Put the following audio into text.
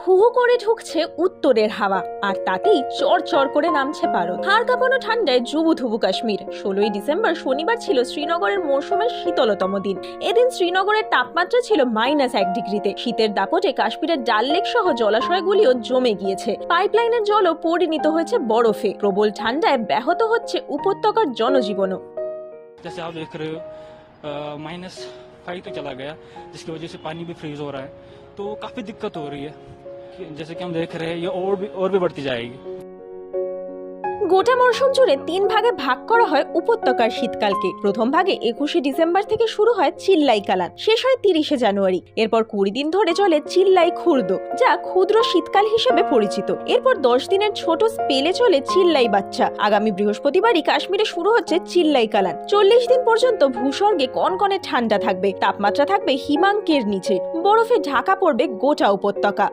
হু হু করে ঢুকছে উত্তরের হাওয়া আর তাতেই চর চর করে নামছে পারদ হাড় কাঁপানো ঠান্ডায় জুবু থুবু কাশ্মীর ষোলোই ডিসেম্বর শনিবার ছিল শ্রীনগরের মৌসুমের শীতলতম দিন এদিন শ্রীনগরের তাপমাত্রা ছিল মাইনাস এক ডিগ্রিতে শীতের দাপটে কাশ্মীরের ডাল লেক সহ জলাশয়গুলিও জমে গিয়েছে পাইপলাইনের জলও পরিণত হয়েছে বরফে প্রবল ঠান্ডায় ব্যাহত হচ্ছে উপত্যকার জনজীবনও जैसे आप देख रहे हो माइनस फाइव तक चला गया जिसकी वजह से पानी भी फ्रीज हो रहा है तो काफी दिक्कत हो रही है कि- जैसे कि हम देख रहे हैं ये और भी और भी बढ़ती जाएगी গোটা মরশুম জুড়ে তিন ভাগে ভাগ করা হয় উপত্যকার শীতকালকে প্রথম ভাগে একুশে ডিসেম্বর থেকে শুরু হয় চিল্লাই কালান শেষ হয় তিরিশে জানুয়ারি এরপর কুড়ি দিন ধরে চলে চিল্লাই খুর্দ যা ক্ষুদ্র শীতকাল হিসেবে পরিচিত এরপর দশ দিনের ছোট স্পেলে চলে চিল্লাই বাচ্চা আগামী বৃহস্পতিবারই কাশ্মীরে শুরু হচ্ছে চিল্লাই কালান চল্লিশ দিন পর্যন্ত ভূস্বর্গে কনকনে ঠান্ডা থাকবে তাপমাত্রা থাকবে হিমাঙ্কের নিচে বরফে ঢাকা পড়বে গোটা উপত্যকা